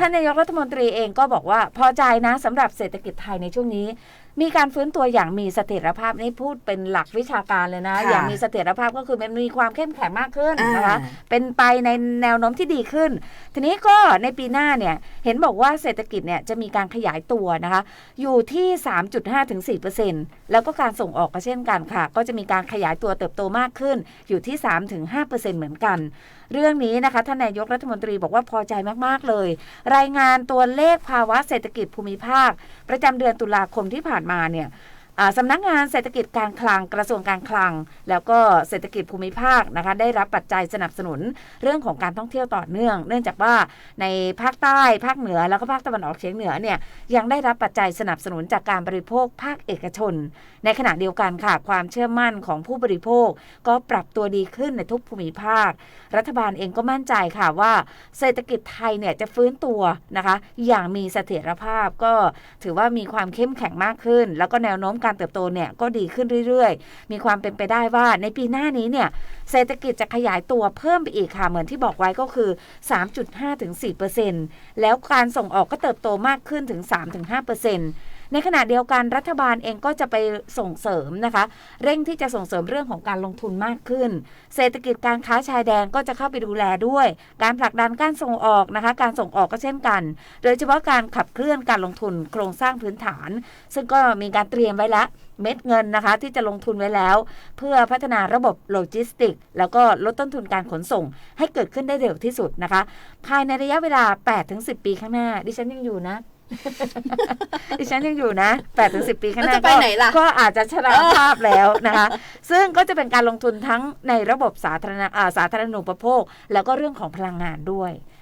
ท่านนายกรัฐมนตรีเองก็บอกว่าพอใจนะสำหรับเศรษฐกิจไทยในช่วงนี้ มีการฟื้นตัวอย่างมีเสถียรภาพนี่พูดเป็นหลักวิชาการเลยนะ ค่ะอย่างมีเสถียรภาพก็คือมันมีความเข้มแข็งมากขึ้นนะคะอ่าเป็นไปในแนวโน้มที่ดีขึ้น ทีนี้ก็ในปีหน้าเนี่ยเห็นบอกว่าเศรษฐกิจเนี่ยจะมีการขยายตัวนะคะ อยู่ที่ 3.5ถึง4%แล้วก็การส่งออกก็เช่นกันค่ะ ก็จะมีการขยายตัวเติบโตมากขึ้น อยู่ที่3ถึง5%เหมือนกัน เรื่องนี้นะคะท่านนายกรัฐมนตรีบอกว่าพอใจมากๆเลยรายงานตัวเลขภาวะเศรษฐกิจภูมิภาค ประจำเดือนตุลาคมที่ผ่านมาเนี่ย สำนักงานเศรษฐกิจการคลังกระทรวงการคลัง แล้วก็เศรษฐกิจภูมิภาคนะคะได้รับปัจจัยสนับสนุนเรื่องของการท่องเที่ยวต่อเนื่อง เนื่องจากว่าในภาคใต้ภาคเหนือแล้วก็ภาคตะวันออกเฉียงเหนือเนี่ยยังได้รับปัจจัยสนับสนุนจากการบริโภคภาคเอกชน ในขณะเดียวกันค่ะความเชื่อมั่นของผู้บริโภค ก็ปรับตัวดีขึ้นในทุกภูมิภาค รัฐบาลเองก็มั่นใจค่ะว่า เศรษฐกิจไทยเนี่ยจะฟื้นตัวนะคะ อย่างมีเสถียรภาพก็ถือว่ามีความเข้มแข็งมากขึ้น แล้วก็แนวโน้มการการเติบโตเนี่ยก็ดีขึ้นเรื่อยๆ มีความเป็นไปได้ว่าในปีหน้านี้เนี่ยเศรษฐกิจจะขยายตัวเพิ่มไปอีกค่ะ เหมือนที่บอกไว้ก็คือ 3.5ถึง4%แล้วการส่งออกก็เติบโตมากขึ้นถึง 3-5% ในขณะเดียวกันรัฐบาลเองก็จะไปส่งเสริมนะคะ เร่งที่จะส่งเสริมเรื่องของการลงทุนมากขึ้น เศรษฐกิจการค้าชายแดนก็จะเข้าไปดูแลด้วย การผลักดันการส่งออกนะคะ การส่งออกก็เช่นกัน โดยเฉพาะการขับเคลื่อนการลงทุนโครงสร้างพื้นฐาน ซึ่งก็มีการเตรียมไว้แล้วเม็ดเงินนะคะที่จะลงทุนไว้แล้ว เพื่อพัฒนาระบบโลจิสติก แล้วก็ลดต้นทุนการขนส่ง ให้เกิดขึ้นได้เร็วที่สุดนะคะ ภายในระยะเวลา 8-10 ปีข้างหน้า ดิฉันยังอยู่นะ ดิฉันยังอยู่นะ8ถึง10ปีข้างหน้าแล้วจะไปไหนล่ะก็อาจจะชราภาพแล้วนะคะ ซึ่งก็จะเป็นการลงทุนทั้งในระบบสาธารณะอ่าสาธารณูปโภค แล้วก็เรื่องของพลังงานด้วย